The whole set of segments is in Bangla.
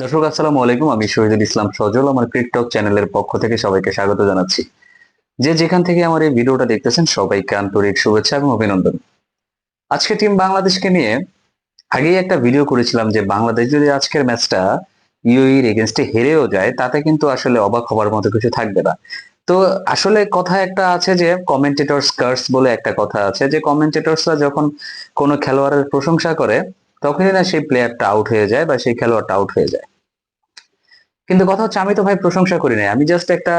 দর্শক, আসসালামু আলাইকুম। আমি শহীদুল ইসলাম সজল, আমার ক্রিকটক চ্যানেলের পক্ষ থেকে সবাইকে স্বাগত জানাচ্ছি। যে যেখান থেকে আমার এই ভিডিওটা দেখতেছেন, সবাইকে আন্তরিক শুভেচ্ছা এবং অভিনন্দন। আজকে টিম বাংলাদেশকে নিয়ে আগেই একটা ভিডিও করেছিলাম যে বাংলাদেশ যদি আজকের ম্যাচটা ইউইর এগেনস্টে হেরেও যায়, তাতে কিন্তু আসলে অবাক হবার মতো কিছু থাকবে না। তো আসলে কথা একটা আছে যে কমেন্টেটরস কার্স বলে একটা কথা আছে। যে কমেন্টেটরসরা যখন কোনো খেলোয়াড়ের প্রশংসা করে তখনই না সেই প্লেয়ারটা আউট হয়ে যায় বা সেই খেলোয়াড়টা আউট হয়ে যায়। কিন্তু কথা হচ্ছে, আমি তো ভাই প্রশংসা করি নাই। আমি জাস্ট একটা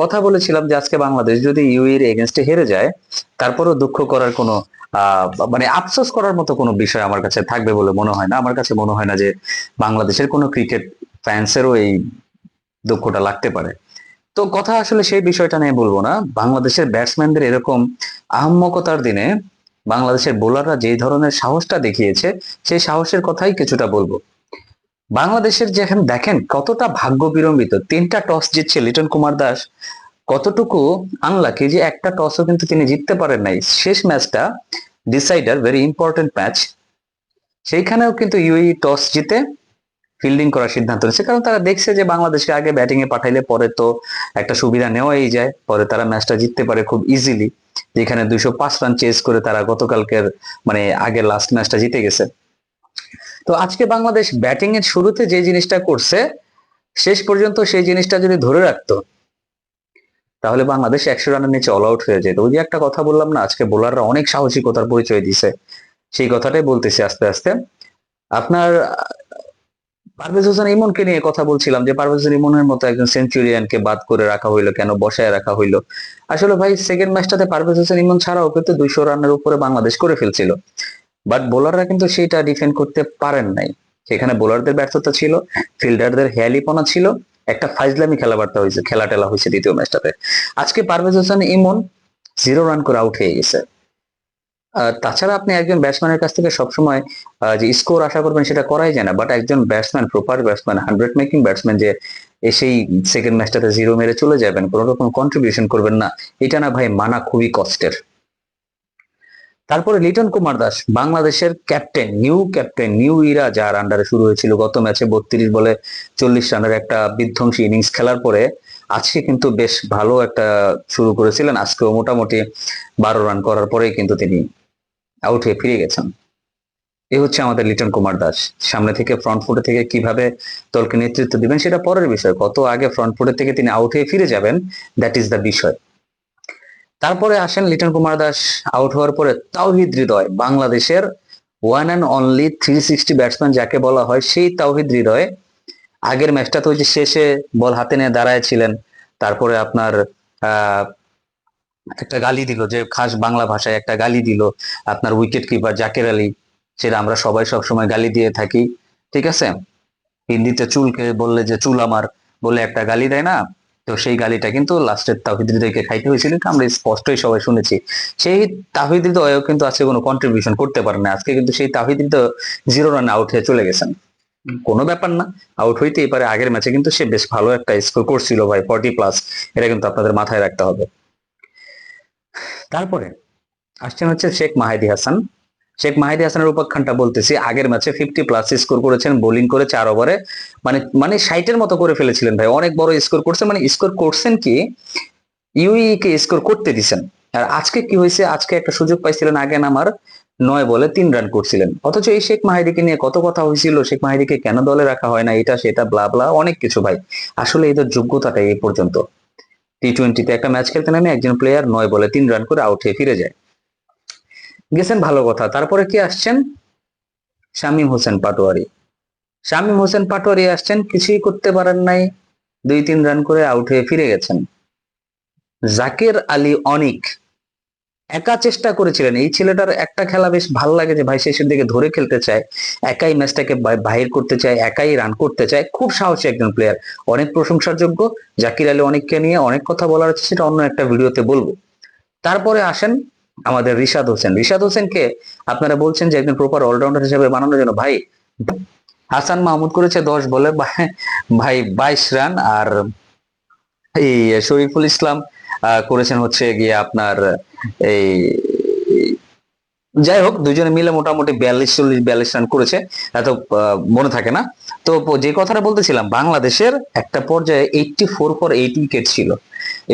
কথা বলেছিলাম যে আজকে বাংলাদেশ যদি ইউএর এগেনস্টে হেরে যায়, তারপরও দুঃখ করার কোনো মানে আফসোস করার মতো কোনো বিষয় আমার কাছে থাকবে বলে মনে হয় না। আমার কাছে মনে হয় না যে বাংলাদেশের কোনো ক্রিকেট ফ্যান্সেরও এই দুঃখটা লাগতে পারে। তো কথা আসলে সেই বিষয়টা নিয়ে বলব না। বাংলাদেশের ব্যাটসম্যানদের এরকম আহম্মকতার দিনে বাংলাদেশের বোলাররা যে ধরনের সাহসটা দেখিয়েছে, সেই সাহসের কথাই কিছুটা বলব। বাংলাদেশের যেখানে দেখেন কতটা ভাগ্য বিড়ম্বিত তিনটা টস জিতছে লিটন কুমার দাস। কতটুকু আনলাকি যে একটা টসও কিন্তু তিনি জিততে পারেন নাই। শেষ ম্যাচটা ডিসাইডার ভেরি ইম্পর্টেন্ট ম্যাচ সেইখানেও কিন্তু ইউই টস জিতে ফিল্ডিং করার সিদ্ধান্ত নিয়েছে। কারণ তারা দেখছে যে বাংলাদেশকে আগে ব্যাটিং এ পাঠাইলে পরে তো একটা সুবিধা নেওয়াই যায়। পরে তারা ম্যাচটা জিততে পারে খুব ইজিলি যেখানে দুইশো পাঁচ রান চেস করে তারা গতকালকের মানে আগের লাস্ট ম্যাচটা জিতে গেছে। তো আজকে বাংলাদেশ ব্যাটিং এর শুরুতে যে জিনিসটা করছে, শেষ পর্যন্ত সেই জিনিসটা যদি ধরে রাখতো, তাহলে বাংলাদেশ একশো রানের নিচে অল আউট হয়ে যেত। ওই যে একটা কথা বললাম না, আজকে বোলাররা অনেক সাহসিকতার পরিচয় দিছে। সেই কথাটাই বলতেছি আস্তে আস্তে। আপনার পারভেজ হোসেন ইমনকে নিয়ে কথা বলছিলাম যে পারভেজ হোসেন ইমনের মতো একজন সেঞ্চুরিয়ানকে বাদ করে রাখা হইল কেন? বসায় রাখা হইল। আসলে ভাই সেকেন্ড ম্যাচটাতে পারভেজ হোসেন ইমন ছাড়াও কিন্তু দুইশো রানের উপরে বাংলাদেশ করে ফেলছিল। বাট বোলাররা কিন্তু সেটা ডিফেন্ড করতে পারেন নাই। সেখানে বোলারদের ব্যর্থতা ছিল ফিল্ডারদের হেয়ালিপনা ছিল, একটা ফাইজলামি খেলাবার্তা হয়েছে খেলা টেলা হয়েছে দ্বিতীয় ম্যাচটাতে আজকে পারভেজ হোসেন ইমন জিরো রান করে আউট হয়ে গেছে। তাছাড়া আপনি একজন ব্যাটসম্যানের কাছ থেকে সবসময় যে স্কোর আশা করবেন সেটা করাই যায় না বাট একজন batsman proper batsman hundred making batsman যে এসেই সেকেন্ড ম্যাচটাতে জিরো মেরে চলে যাবেন কোনো রকম কন্ট্রিবিউশন করবেন না, এটা না ভাই মানা খুবই কষ্টের। তারপরে লিটন কুমার দাস, বাংলাদেশের captain new captain new era যার আন্ডারে শুরু হয়েছিল গত ম্যাচে বত্রিশ বলে চল্লিশ রানের একটা বিধ্বংসী ইনিংস খেলার পরে, আজকে কিন্তু বেশ ভালো একটা শুরু করেছিলেন, আজকেও মোটামুটি বারো রান করার পরেই কিন্তু তিনি আউট হয়ে ফিরে গেছেন। এ হচ্ছে আমাদের লিটন কুমার দাস। সামনে থেকে ফ্রন্ট ফুটে থেকে কীভাবে দলকে নেতৃত্ব দিবেন সেটা পরের বিষয়। কত আগে ফ্রন্ট ফুটে থেকে তিনি আউট হয়ে ফিরে যাবেন দ্যাট ইজ দ্য বিষয়। তারপরে আসেন লিটন কুমার দাস আউট হওয়ার পরে তাওহিদ হৃদয়, বাংলাদেশের one and only three sixty batsman যাকে বলা হয়, সেই তাওহিদ হৃদয়। আগের ম্যাচটা তো যে শেষে বল হাতে নিয়ে দাঁড়ায় ছিলেন। তারপরে আপনার একটা গালি দিল, যে খাস বাংলা ভাষায় একটা গালি দিল আপনার উইকেট কিপার জাকের আলী, সেটা আমরা সবাই সব সময় গালি দিয়ে থাকি, ঠিক আছে? হিন্দিতে চুলকে বললে যে চুল আমার বলে একটা গালি দেয় না, তো সেই গালিটা কিন্তু লাস্টের তাহিদ হৃদয়কে খাইতে হয়েছিল আমরা স্পষ্টই সবাই শুনেছি। সেই তাহিদ হৃদয়ও কিন্তু আজকে কোনো কন্ট্রিবিউশন করতে পারে না, আজকে কিন্তু সেই Towhid Hridoy zero run out হয়ে চলে গেছেন কোনো ব্যাপার না আউট হইতেই পারে, আগের ম্যাচে কিন্তু সে বেশ ভালো একটা স্কোর করছিল ভাই ফর্টি প্লাস এটা কিন্তু আপনাদের মাথায় রাখতে হবে। তারপরে আসছেন হচ্ছে শেখ মাহিদি হাসান। শেখ মাহিদি হাসানের উপাখ্যানটা বলতেছি, আগের ম্যাচে ফিফটি প্লাস স্কোর করেছেন বোলিং করে চার ওভারে। মানে মানে ষাটের মতো করে ফেলেছিলেন ভাই, অনেক বড় স্কোর করছেন মানে স্কোর করছেন কি ইউই কে স্কোর করতে দিছেন। আর আজকে কি হয়েছে, আজকে একটা সুযোগ পাইছিলেন আগে নামার, নয় বলে তিন রান করছিলেন। অথচ এই শেখ মাহিদিকে নিয়ে কত কথা হয়েছিল, শেখ মাহিদিকে কেন দলে রাখা হয় না, এটা সেটা ব্লা ব্লা অনেক কিছু ভাই। আসলে এদের যোগ্যতাটা এই পর্যন্ত। টি টোয়েন্টিতে একটা ম্যাচ খেলতে নামে একজন প্লেয়ার নয় বলে তিন রান করে আউট হয়ে ফিরে যায়। গেছেন ভালো কথা। তারপরে কি আসছেন? শামীম হোসেন পাটোয়ারি। শামীম হোসেন পাটোয়ারি আসছেন, কিছুই করতে পারেন নাই। দুই তিন রান করে আউট হয়ে ফিরে গেছেন। জাকের আলী অনিক একা চেষ্টা করেছিলেন। এই ছেলেটার একটা খেলা বেশ ভালো লাগে যে, ভাই শেষের দিকে ধরে খেলতে চায়, একাই ম্যাচটাকে বাহির করতে চায়, একাই রান করতে চায়, খুব সাহসী একজন প্লেয়ার অনেক প্রশংসার যোগ্য জাকির আলী অনেককে নিয়ে অনেক কথা বলার আছে, সেটা অন্য একটা ভিডিওতে বলব। তারপরে আসেন আমাদের রিশাদ হোসেন। রিশাদ হোসেনকে আপনারা বলছেন যে, একজন প্রপার অলরাউন্ডার হিসেবে বানানোর জন্য। ভাই, হাসান মাহমুদ করেছে দশ বলে ভাই বাইশ রান আর এই শরীফুল ইসলাম করেছেন হচ্ছে গিয়ে আপনার এই যাই হোক, দুজনে মিলে মোটামুটি বিয়াল্লিশ, চল্লিশ, বিয়াল্লিশ রান করেছে। এত মনে থাকে না। তো যে কথাটা বলতেছিলাম, বাংলাদেশের একটা পর্যায়ে eighty four for eight wicket ছিল।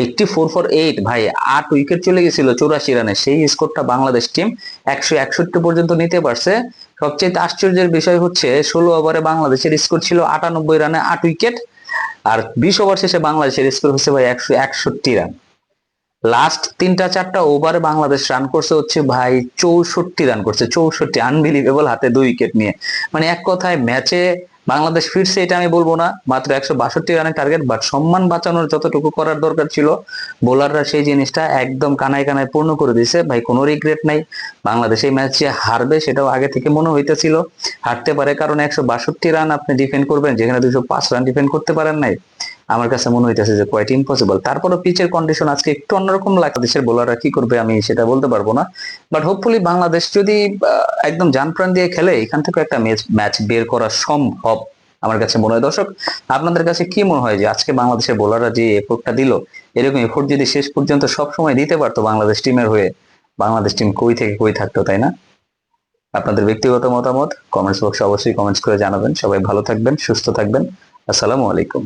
এইটটি ফোর ফর এইট ভাই, আট উইকেট চলে গেছিল চৌরাশি রানে। সেই স্কোরটা বাংলাদেশ টিম একশো একষট্টি পর্যন্ত নিতে পারছে। সবচেয়ে আশ্চর্যের বিষয় হচ্ছে, ষোলো ওভারে বাংলাদেশের স্কোর ছিল আটানব্বই রানে আট উইকেট আর বিশ ওভার শেষে বাংলাদেশের স্কোর হচ্ছে ভাই একশো একষট্টি রান। লাস্ট তিনটা চারটা ওভারে বাংলাদেশ রান করছে হচ্ছে ভাই চৌষট্টি রান করছে, চৌষট্টি আনবিলিভেবল হাতে দুই উইকেট নিয়ে। মানে এক কথায় ম্যাচে বাংলাদেশ ফিরছে এটা আমি বলব না, মাত্র একশো বাষট্টি রানের টার্গেট বাট সম্মান বাঁচানোর যতটুকু করার দরকার ছিল বোলাররা সেই জিনিসটা একদম কানায় কানায় পূর্ণ করে দিয়েছে। ভাই, কোনো রিগ্রেট নাই। বাংলাদেশ এই ম্যাচে হারবে সেটাও আগে থেকে মনে হইতেছিল। হারতে পারে কারণ একশো বাষট্টি রান আপনি ডিফেন্ড করবেন, যেখানে দুশো পাঁচ রান ডিফেন্ড করতে পারেন নাই। আমার কাছে মনে হইতেছে যে কোয়াইট ইম্পসিবল তারপরও পিচের কন্ডিশন আজকে একটু অন্যরকম লাগছে। দেশের বোলাররা কি করবে আমি সেটা বলতে পারব না। বাট হোপফুলি বাংলাদেশ যদি একদম জান প্রাণ দিয়ে খেলে, এখান থেকে একটা ম্যাচ ম্যাচ বের করা সম্ভব আমার কাছে মনে হয়। দর্শক, আপনাদের কাছে কি মনে হয় যে আজকে বাংলাদেশের বোলাররা যে এফোর্টটা দিল, এরকম এফোর্ট যদি শেষ পর্যন্ত সব সময় দিতে পারতো বাংলাদেশ টিমের হয়ে, বাংলাদেশ টিম কই থেকে কই থাকতো, তাই না? আপনাদের ব্যক্তিগত মতামত কমেন্টস বক্সে অবশ্যই কমেন্টস করে জানাবেন। সবাই ভালো থাকবেন, সুস্থ থাকবেন। আসসালামু আলাইকুম।